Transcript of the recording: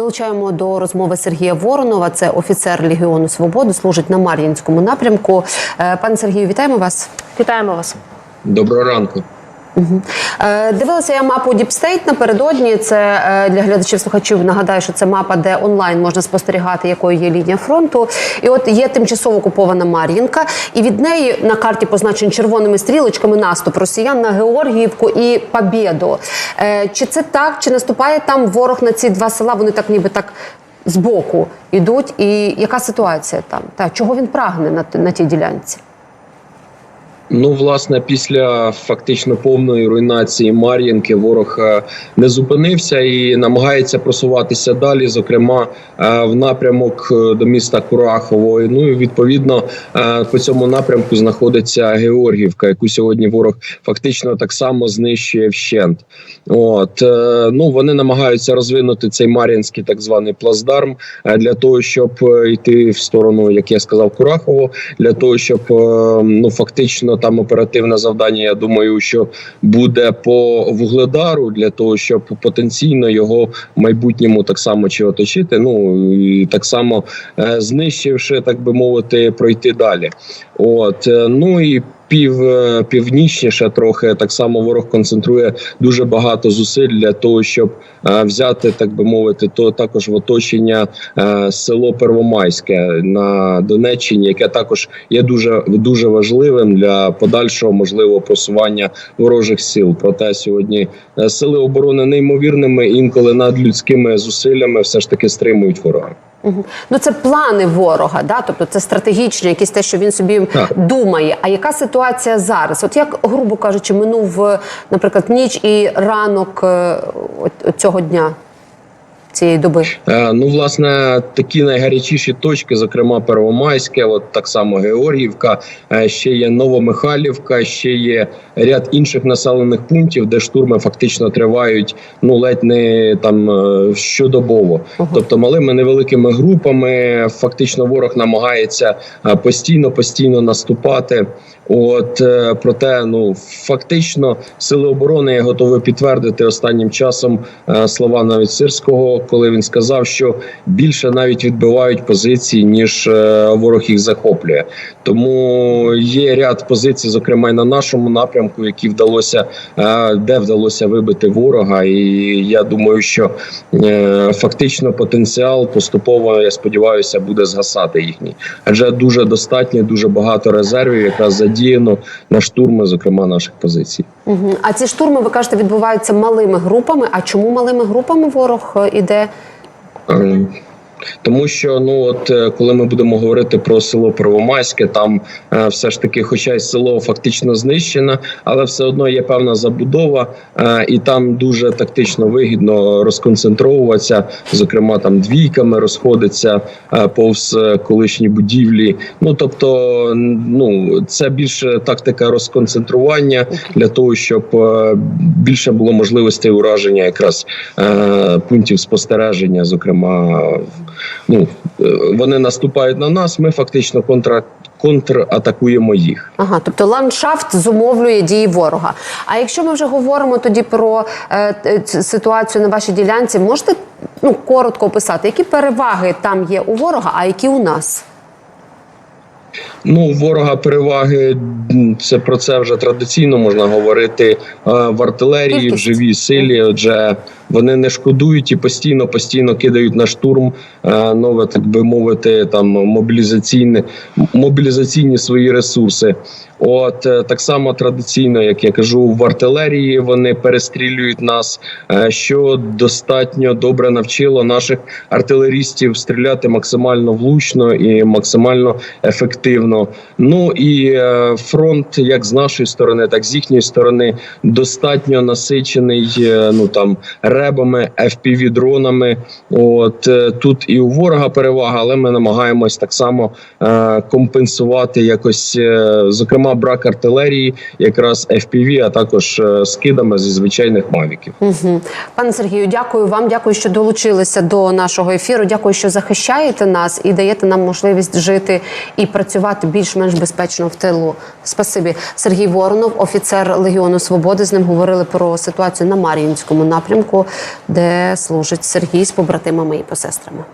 Долучаємо до розмови Сергія Воронова. Це офіцер Легіону Свободи, служить на Мар'їнському напрямку. Е, Пане Сергію, вітаємо вас. Вітаємо вас. Доброго ранку. Е, Дивилася я мапу State напередодні. Це е, для глядачів слухачів. Нагадаю, що це мапа, де онлайн можна спостерігати, якою є лінія фронту. І от є тимчасово окупована Мар'їнка, і від неї на карті позначені червоними стрілочками наступ росіян на Георгіївку і Побєду. Е, Чи це так? Чи наступає там ворог на ці два села? Вони так ніби так. Збоку йдуть, і яка ситуація там? Та чого він прагне на, на тій ділянці? Ну, власне, після фактично повної руйнації Мар'їнки ворог е, не зупинився і намагається просуватися далі, зокрема е, в напрямок е, до міста Курахово. Ну і відповідно по цьому напрямку знаходиться Георгівка, яку сьогодні ворог фактично так само знищує вщент. От ну вони намагаються розвинути цей Мар'їнський так званий плацдарм для того, щоб йти в сторону, як я сказав, Курахово, для того, щоб ну фактично там оперативне завдання. Я думаю, що буде по вугледару для того, щоб потенційно його майбутньому так само чи оточити. Ну і так само е, знищивши, так би мовити, пройти далі. От е, ну і. Пів е, північніше трохи так само ворог концентрує дуже багато зусиль для того, щоб е, взяти, так би мовити, то також в оточення е, село Первомайське на Донеччині, яке також є дуже дуже важливим для подальшого можливого просування ворожих сил. Проте сьогодні сили оборони неймовірними інколи надлюдськими зусиллями все ж таки стримують ворога. Ну це плани ворога, да? тобто це стратегічні, якісь те, що він собі Так. думає. А яка ситуація зараз? От як, грубо кажучи, минув, е, наприклад, ніч і ранок е, цього дня, цієї доби? Е, Ну, власне, такі найгарячіші точки, зокрема Первомайське, от так само Георгіївка, е, ще є Новомихайлівка, ще є ряд інших населених пунктів, де штурми фактично тривають ну ледь не там е, щодобово. Ага. Тобто малими невеликими групами фактично ворог намагається постійно постійно наступати. От проте, ну фактично, сили оборони я готовий підтвердити останнім часом слова навіть сирського, коли він сказав, що більше навіть відбивають позиції, ніж е, ворог їх захоплює. Тому є ряд позицій, зокрема й на нашому напрямку, які вдалося е, де вдалося вибити ворога. І я думаю, що е, фактично потенціал поступово, я сподіваюся, буде згасати їхній, адже дуже достатньо, дуже багато резервів, якраз задіяно на штурми, зокрема наших позицій. Угу. А ці штурми, ви кажете, відбуваються малими групами. А чому малими групами ворог е, іде? Тому що ну от е, коли ми будемо говорити про село Первомайське, там е, все ж таки, хоча й село фактично знищене, але все одно є певна забудова, е, і там дуже тактично вигідно розконцентровуватися, зокрема там двійками розходиться е, повз е, колишні будівлі. Ну тобто, ну це більше тактика розконцентрування для того, щоб е, більше було можливостей ураження якраз е, пунктів спостереження, зокрема. Ну е, вони наступають на нас. Ми фактично контра контратакуємо їх. Ага, тобто ландшафт зумовлює дії ворога. А якщо ми вже говоримо тоді про е, ситуацію на вашій ділянці, можете ну коротко описати, які переваги там є у ворога, а які у нас? Ну, ворога переваги це про це вже традиційно можна говорити е, в артилерії, в живій силі. Отже, вони не шкодують і постійно, постійно кидають на штурм е, нове, так би мовити, там мобілізаційні мобілізаційні свої ресурси. От е, так само традиційно, як я кажу, в артилерії вони перестрілюють нас, що достатньо добре навчило наших артилерістів стріляти максимально влучно і максимально ефективно. Ну і е, фронт, як з нашої сторони, так з їхньої сторони, достатньо насичений. е, Ну там ребами, fpv дронами. От е, тут і у ворога перевага, але ми намагаємось так само компенсувати якось, зокрема брак артилерії, якраз FPV, а також скидами зі звичайних мавіків. Угу. Пане Сергію, дякую вам. Дякую, що долучилися до нашого ефіру. Дякую, що захищаєте нас і даєте нам можливість жити і працювати більш-менш безпечно в тилу. Спасибі, Сергій Воронов, офіцер Легіону Свободи. З ним говорили про ситуацію на Мар'їнському напрямку, де служить Сергій з побратимами і посестрами.